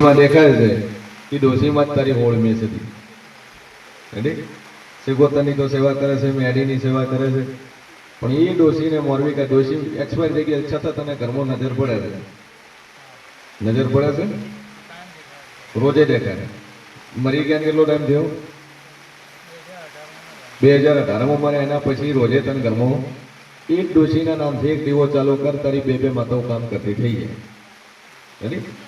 દેખાય છે કે ડોશીમાં જ તારી હોળ મેં છે શ્રીગોતરની તો સેવા કરે છે મેડીની સેવા કરે છે પણ એ ડોશીને મોરવી કે ડોશી એક્સપાયર થઈ ગયા છતાં તને ઘરમાં નજર પડે છે નજર પડે છે રોજે દેખાય મરી ગયા કેટલો ટાઈમ થયો બે હજાર અઢારમાં મરે એના પછી રોજે તને ઘરમાં એક ડોશીના નામથી એક દીવો ચાલુ કર તારી બે બે માતાઓ કામ કરતી થઈ જાય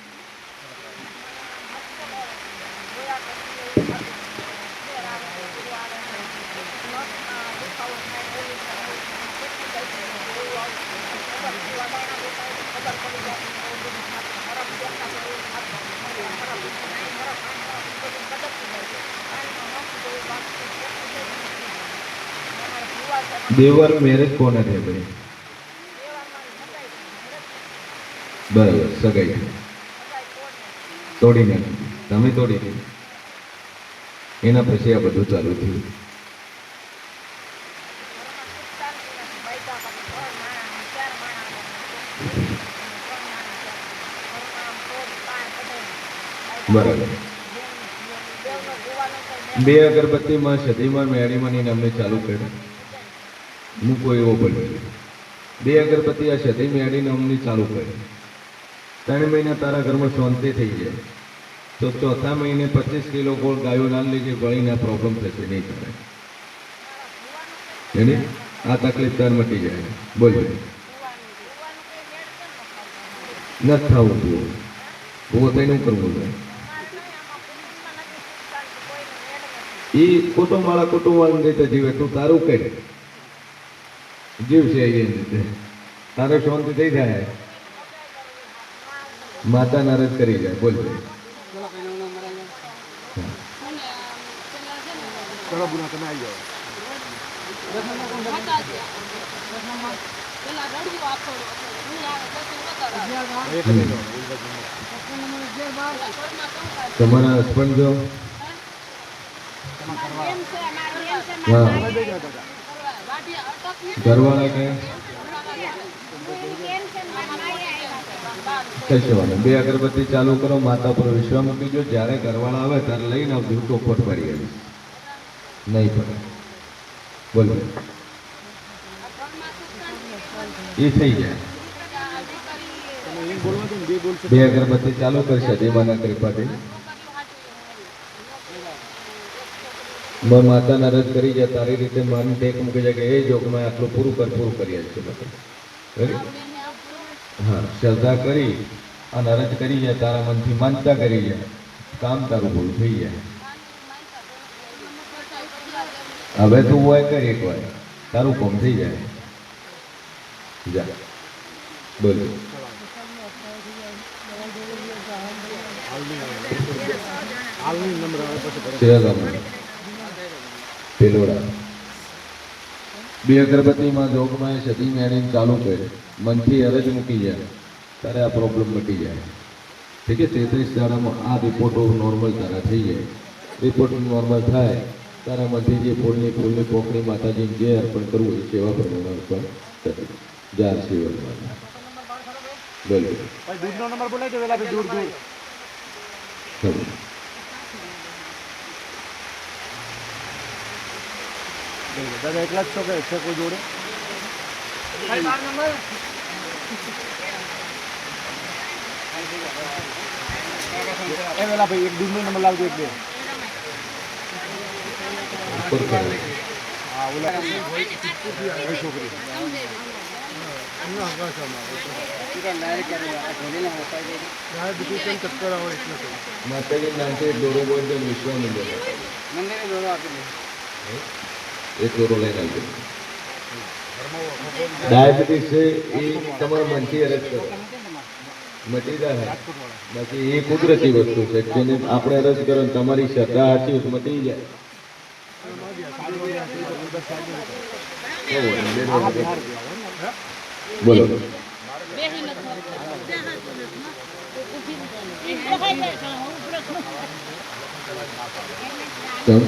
દેવર મેરેજ કોને થયા ભાઈ બરાબર સગાઈ. તોડી નાખી તમે તોડી નાખી એના પછી આ બધું ચાલુ થયું બરાબર. બે અગરબત્તીમાં સદીમાં મેળીમાંની નામને ચાલુ કર્યું. મૂકો એવો બન્યો બે અગરબત્તી આ સદી મેળી નામની ચાલુ કરી. ત્રણ મહિના તારા ઘરમાં શાંતિ થઈ જાય. તો ચોથા મહિને પચીસ કિલો ગોળ ગાયો ના લીધે, ગળીના પ્રોબ્લેમ થશે, નહીં તારે એને આ તકલીફ તાર મટી જાય. બોલો. નથી થવું જોઈએ ભૂવો થઈને કરવું જોઈએ એ કુટુંબ વાળા કુટુંબ વાળાની રીતે જીવે. તું તારું કહે જીવશે એ રીતે. તારે શાંતિ થઈ જાય. માતા નારાજ કરી જાય બોલ તમારા હસબન્ડ જો? ઘરવાળા કે? વાંધો બે અગરબત્તી ચાલુ કરો માતા પર વિશ્વા મૂકી દો. જ્યારે ઘરવાળા આવે ત્યારે લઈને આવજો. ચોખવટ પડી આવી નહીં પડે બોલો. એ થઈ જાય. બે અગરબત્તી ચાલુ કરશે દેવાના કૃપાથી. બ માતા નારાજ કરી જાય તારી રીતે મન ટેક મૂકી જાય કે એ જોગમાં આટલું પૂરું કર પૂરું કરી છે બધું હા શ્રદ્ધા કરી અને અરજ કરી જાય તારા મનથી માનતા કરી જાય કામ તારું પૂરું થઈ જાય. હવે તું હોય કરી એક વાર. તારું કામ થઈ જાય. જા. બોલો. હાલની નંબર આવે પછી ભરે. શિરાગામમાં પેલોડા બે અગરબત્તીમાં જોગમાં એ સદી મેળીને ચાલુ કરે મનથી અરજ મૂકી જાય ત્યારે આ પ્રોબ્લેમ મટી જાય ઠીક છે તેત્રીસ દાડામાં આ રિપોર્ટો નોર્મલ તારા થઈ જાય રિપોર્ટ નોર્મલ થાય તારા મનથી જે ફૂલની ફૂલની પોકણી માતાજીને જે અર્પણ કરવું એ સેવા પ્રમાણે અર્પણ કરે જાર સેવા બોલો ભાઈ દૂધનો નંબર બોલાવી દો વેલા ભાઈ દૂધ દૂધ ખરું દાદા એકલા જ છો કે છે કોઈ જોડે એ વેલા ભાઈ એક દૂધનો નંબર લાવજો એક બે ઉપર કરો હા ઓલા એ છોકરી માતાજી નામથી દોરો બોલજો વિશ્વનું બોલો એક દોરો લઈને આવજો ડાયાબિટીસ છે એ તમારા મનથી અલગ કરો મટીદાર બાકી એ કુદરતી વસ્તુ છે. જેને આપણે અરજ કરો તમારી શ્રદ્ધા તો મટી જાય. બોલો. ચમ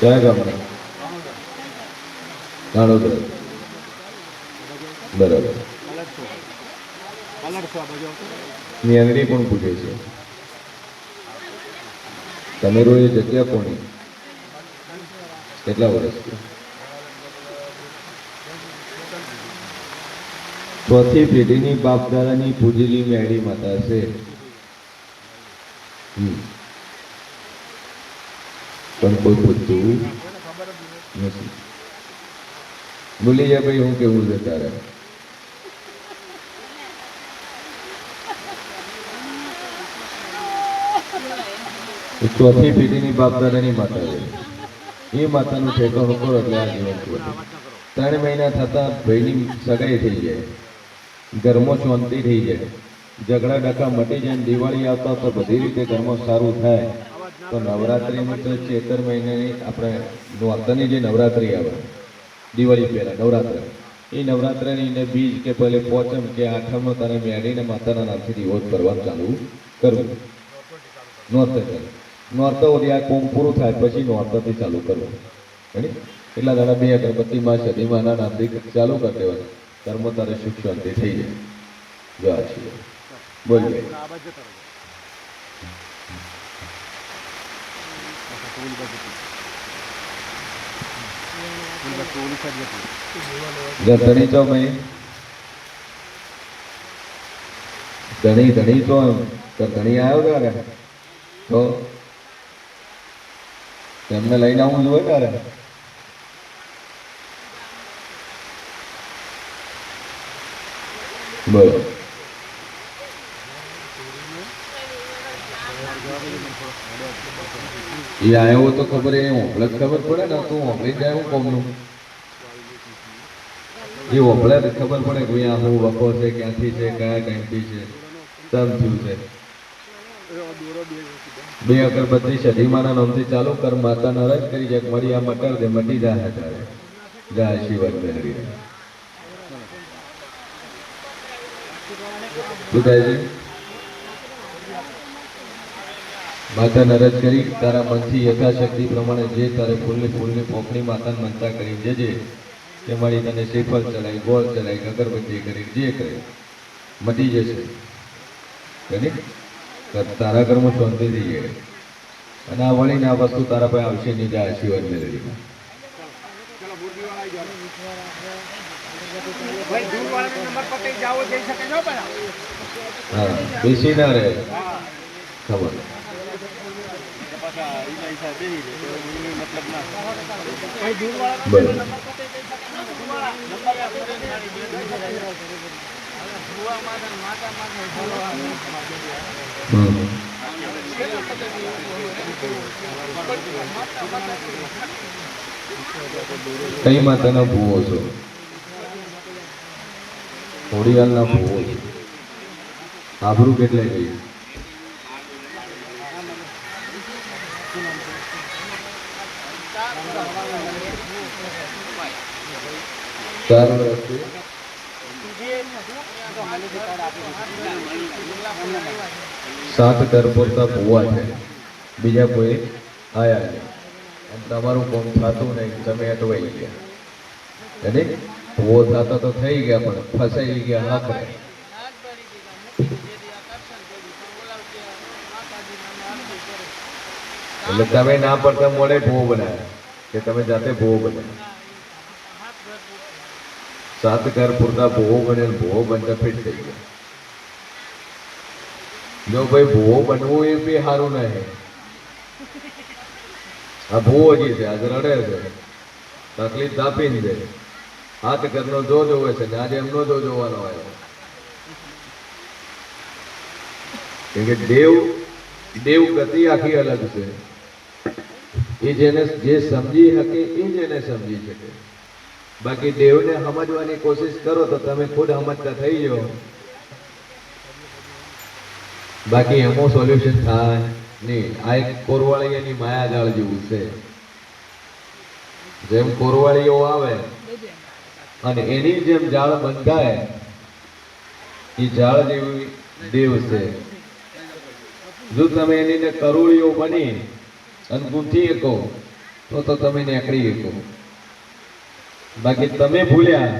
કયા ગામના કાણોદર બરાબર. મેલડી પણ પૂછે છે. તમે રોજ જગ્યા કોની? કેટલા વર્ષથી? ચોથી પેઢીની બાપદાદાની પૂજેલી મેળી માતા છે. પણ કોઈ પૂછતું નથી. ભૂલી જાય ભાઈ હું કેવું છે તારે? ચોથી પેઢીની બાપદાદાની માતા છે. એ માતાનું ઠેકાણું કરો એટલે આ જીવન ત્રણ મહિના થતાં ભાઈની સગાઈ થઈ જાય. ઘરમાં શાંતિ થઈ જાય. ઝઘડા ડકા મટી જાય દિવાળી આવતા તો બધી રીતે ઘરમાં સારું થાય. તો નવરાત્રિની તો ચેતર મહિનાની આપણે નોરતાની જે નવરાત્રિ આવે, દિવાળી પહેલાં નવરાત્ર, એ નવરાત્રિની એને બીજ કે પહેલે પોચમ કે આઠમનો તારે મેળીને માતાના નામથી દિવસ કરવાનું ચાલુ કરવું. નોરતે કરે નોર્ત ઓરી આ કોમ પૂરું થાય પછી નોરતાથી ચાલુ કરવું? એટલા દાડા બે અગરબત્તીમાં સદીમાં નામથી ચાલુ કરી દેવાનું. કર્મ તારે સુખ શાંતિ થઈ જાય. જવા છીએ બોલીએ ધણી તો મેં ધણી ધણી તો તો ધણી આવ્યો ત્યારે તો? એમને લઈને આવવું જોઈએ ત્યારે બોલો. એ આવ્યો તો ખબર એ હોંભળે જ ખબર પડે ને, તું હોંભળી જાય હું કોમનું. એ હોંભળે જ ખબર પડે કે આ હું વખો છે, ક્યાંથી છે, કયા ટાઈમથી છે સમ થયું છે. બે અગરબત્તી સદીમાના નામથી ચાલુ કર, માતા નારાજ કરી જાય મળી આ મટર દે, મટી જાય તારે જા આશીર્વાદ કરી શું થાય છે માતાને રજ કરી તારા મનથી યથાશક્તિ પ્રમાણે જે તારે ફૂલની ફૂલની પોખણી માતાને મનતા કરી જજે તે મળી તને શ્રીફળ ચડાય ગોળ ચડાય અગરબત્તી કરી જે કરે મટી જશે. તારા ઘરમાં શાંતિ થઈ જાય. અને આ વળીને આ વસ્તુ તારા પાસે આવશે નહીં જાય આશીર્વાદ પેલા હા બેસી ના રહે. ખબર. કઈ માતાના ભૂવો છો? ખોડિયાલના ભૂવો છો. આબરૂ કેટલે ગઈ ચાર વર્ષથી સાત ઘર પૂરતા ભૂવા છે. બીજા કોઈ આયા છે અને તમારું કોમ થતું નહીં. તમે અટવાઈ ગયા. એટલે ભૂવો થતા તો થઈ ગયા, પણ ફસાઈ ગયા આખરે એટલે તમે ના પડતા મોડે ભૂવો બનાવ્યા કે તમે જાતે ભૂવો બનાવ્યા સાત ઘર પૂરતા ભૂવો બને ભૂવો બનતા ફિટ થઈ ગયા. જો ભાઈ ભૂવો બનવું એ બી સારું નહીં આ ભૂવો જે છે આજે રડે છે. તકલીફ દાપીને દે. હાથ ઘરનો જો જોવે છે ને આજે એમનો જો જોવાનો હોય. કેમ કે દેવ દેવ ગતિ આખી અલગ છે. એ જેને જે સમજી શકે, એ જ એને સમજી શકે. બાકી દેવને સમજવાની કોશિશ કરો તો તમે ખુદ સમજતા થઈ જાઓ. બાકી એમાં સોલ્યુશન થાય નહીં. આ એક કોરવાળીયાની માયાજાળ જેવું છે. જેમ કોરવાળીઓ આવે અને એની જેમ જાળ બંધાય, એ જાળ જેવી દેવ છે. જો તમે એની કરોળીઓ બની અને ગૂંથી શકો તો તો તમે નીકળી શકો બાકી તમે ભૂલ્યા,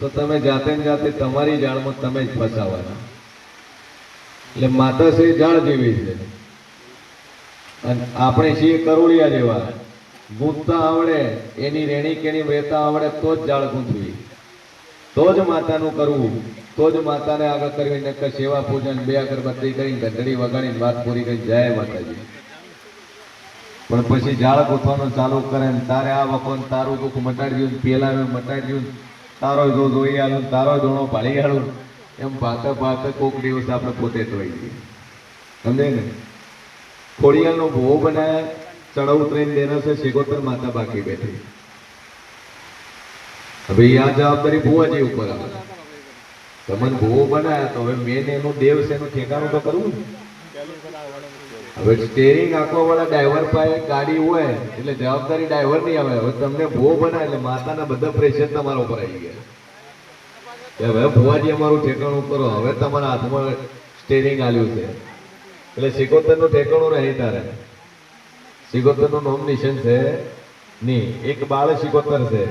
તો તમે જાતે ને જાતે તમારી જાળમાં તમે જ ફસાવાના. એટલે માતા છે જાળ જેવી છે. અને આપણે છીએ કરોડિયા જેવા. ગૂંથતા આવડે, એની રેણી કેણી વહેતા આવડે તો જ જાળ ગૂંથવી. તો જ માતાનું કરવું. તો જ માતાને આગળ કરવી નક્કર સેવા પૂજન બે અગરબત્તી કરીને ઘંટડી વગાડીને વાત પૂરી કરી. જય માતાજી. પણ પછી ઝાડ ગોઠવાનું ચાલુ કરે ને તારે આ વખત તારું દુઃખ મટાડી દઉં પેલા મટાડી દઉં તારો જો જોઈ આલું તારો ધોણો પાડી આલું એમ ભાતે ભાતે કોક દિવસ આપણે પોતે ધોઈ જઈએ સમજે ને? ખોડિયાલનો ભોવો બનાવે ચડાવ ઉતરીને દેનો છે શેગોતર માતા બાકી બેઠી. હવે આ જવાબદારી ભુવાજી ઉપર આવે. તમને ભોવો બનાવ્યા તો હવે મેં એનું દેવ છે એનું ઠેકાણું તો કરવું ને હવે સ્ટેરિંગ આખો વાળા ડ્રાઈવર પાસે ગાડી હોય, એટલે જવાબદારી ડ્રાઈવર નહીં આવે. હવે તમને ભો બનાવે, એટલે માતાના બધા પ્રેશર તમારા ઉપર આવી ગયા. હવે ભુવાજી અમારું ઠેકાણું કરો, હવે તમારા હાથમાં સ્ટેરિંગ આલ્યું છે. એટલે સિકોતરનું ઠેકાણું રહી તારે. સિકોતરનું નોમિનેશન છે નહીં એક બાળ સિકોતર છે.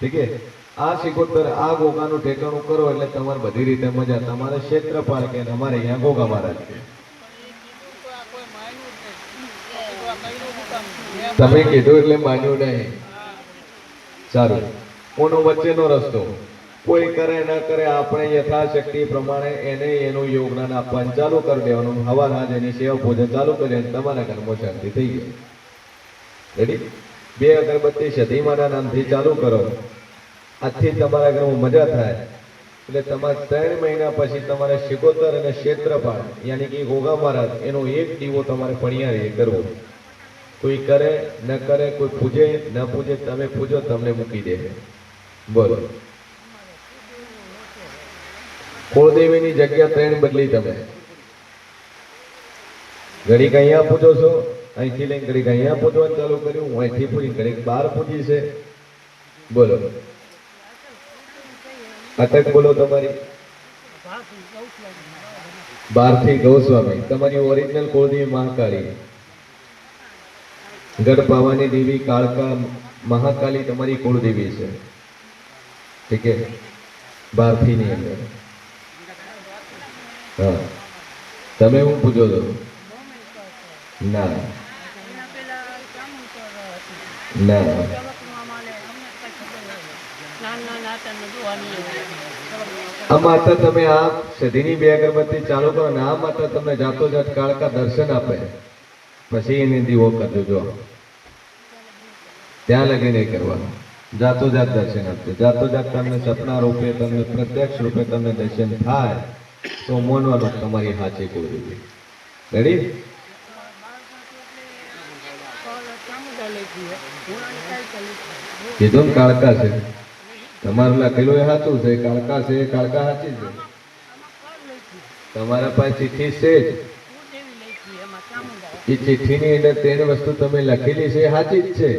ઠીક છે? આ સિકોતર, આ ગોગાનું ઠેકાણું કરો, એટલે તમારે બધી રીતે મજા. તમારે ક્ષેત્રપાળ કે અમારે અહીંયા ગોગા મહારાજ કે. તમે કીધું એટલે માન્યું નહીં. સારું. કોનો વચ્ચેનો રસ્તો? કોઈ કરે, ન કરે, આપણે યથાશક્તિ પ્રમાણે એને એનું યોગદાન આપવાનું ચાલુ કરી દેવાનું. હવા હાજ એની સેવા પૂજન ચાલુ કરીએ તમારા ઘરમાં શાંતિ થઈ ગઈ. રેડી બે અગરબત્તી સતીમાના નામથી ચાલુ કરો. આજથી તમારા ઘરમાં મજા થાય. એટલે તમારે ત્રણ મહિના પછી તમારે શિકોતર અને ક્ષેત્રપાળ યાની કે ગોગા મહારાજ, એનો એક દીવો તમારે પણિયારે કરવો. કોઈ કરે, ન કરે, કોઈ પૂજે, ન પૂજે, તમે પૂજો, તમને મૂકી દે. બોલો. કુળદેવીની જગ્યા ત્રણ બદલી તમે. ઘડીક અહીંયા પૂજો છો, અહીંથી લઈને ઘડીક અહીંયા પૂજવાનું ચાલુ કર્યું, હું અહીંથી પૂજી ઘડીક બહાર પૂજી છે. બોલો. અટક બોલો તમારી. બારથી ગૌસ્વામી. તમારી ઓરિજિનલ કુળદેવી મહાકાળી. ગઢ દેવી કાળકા મહાકાલી તમારી કુળદેવી છે. ઠીક છે? બારથી ની અંદર. હા. તમે હું પૂછો છો? ના. ના. આ માતા તમે આ સદીની બે અગરબત્તી ચાલુ કરો ને આ માતા તમને જાતો જાત કાળકા દર્શન આપે. પછી એને દીવો કરજો જો ત્યાં લગી નહીં કરવાનું. જાતો જાત દર્શન આપજો. જાતો જાત તમને સપના રૂપે, તમને પ્રત્યક્ષ રૂપે તમને દર્શન થાય, તો માનવાનું તમારી હાચી કોઈ રેડી કીધું ને કાળકા છે. તમારું લખેલું એ સાચું છે. કાળકા છે એ કાળકા સાચી છે. તમારા પાસે ચિઠ્ઠી છે જ. એ ચિઠ્ઠીની અંદર ત્રણ વસ્તુ તમે લખેલી છે સાચી જ છે.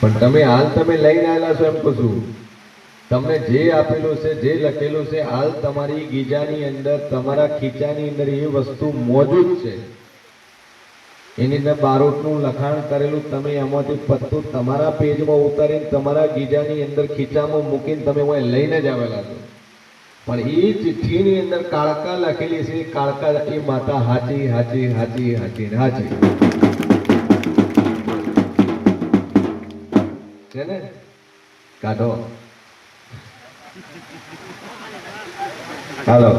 પણ તમે હાલ તમે લઈને આવેલા છો એમ કહું તમને જે આપેલું છે, જે લખેલું છે, હાલ તમારી ગીજાની અંદર, તમારા ખીચાની અંદર એ વસ્તુ મોજૂદ છે. એની અંદર બારોટનું લખાણ કરેલું, તમે એમાંથી પત્તું તમારા પેજમાં ઉતારીને તમારા ગીજાની અંદર ખીચામાં મૂકીને તમે લઈને જ આવેલા છો. પણ એ ચિઠ્ઠીની અંદર કાળકા લખેલી છે, કાળકા એ માતા હાચી હાચી હાચી હાચી હાચી. છે ને? કાઢો. હાલો.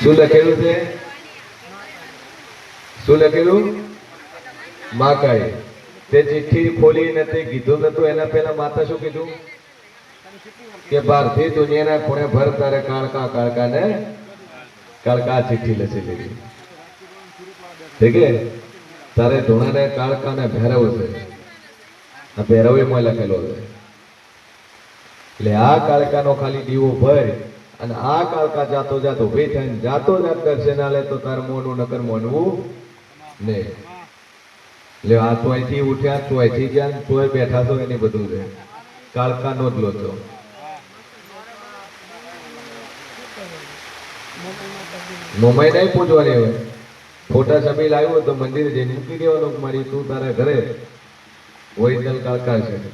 શું લખેલું છે? શું લખેલું? માકાઈ તે ચિઠ્ઠી ખોલીને તે કીધું નતું એના પહેલા માતા શું કીધું? કે ભારતીય દુનિયાના ખૂણે ભર તારે કાળકા કાળકા ને કાળકા ચિઠ્ઠી લસી લીધી ઠીક છે? તારે ધોણાને કાળકા ને ભેરવ છે. આ ભેરવ એમાં લખેલો છે. એટલે આ કાળકાનો ખાલી દીવો ભય અને આ કાળકા જાતો જાતો ઊભી થઈને જાતો જાત દર્શન આલે તો તાર મોનું નકર મોનવું નહીં. એટલે આ તોયથી ઉઠ્યા, તોયથી ગયા, તોય બેઠા તો એની બધું છે. કાળકાનો જ લોચો છો. મોમાઈ નહીં પૂછવાની હવે ફોટા છબી લાવ્યો હોય તો મંદિરે જઈને મૂકી દેવાનો મારી તું તારા ઘરે. ઓરિજિનલ કાળકા છે છે.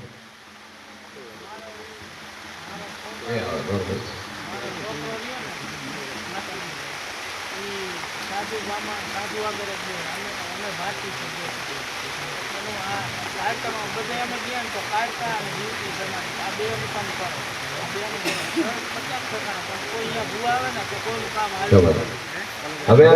બામા કરે છે. અમે અમે ભારતી છે છીએ. આ કાયકામાં બધા અમે ગયા તો કાયકા અને જીવતી જમાની આ બે કામ કરો. પચાસ ટકા પણ કોઈ અહીંયા ભૂ આવે ને તો કોઈનું કામ હાલે હવે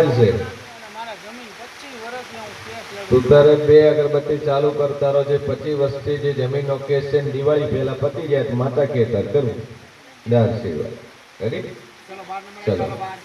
મારા જમીન પચીસ વર્ષની હું કેસ તું તારે બે અગરબત્તી ચાલુ કરતા રહો. જે પચીસ વર્ષથી જે જમીનનો કેસ છે દિવાળી પહેલા પતી જાય માતા કે તાર કરવું દાર સિવાય ચલો. ચલો. બાર.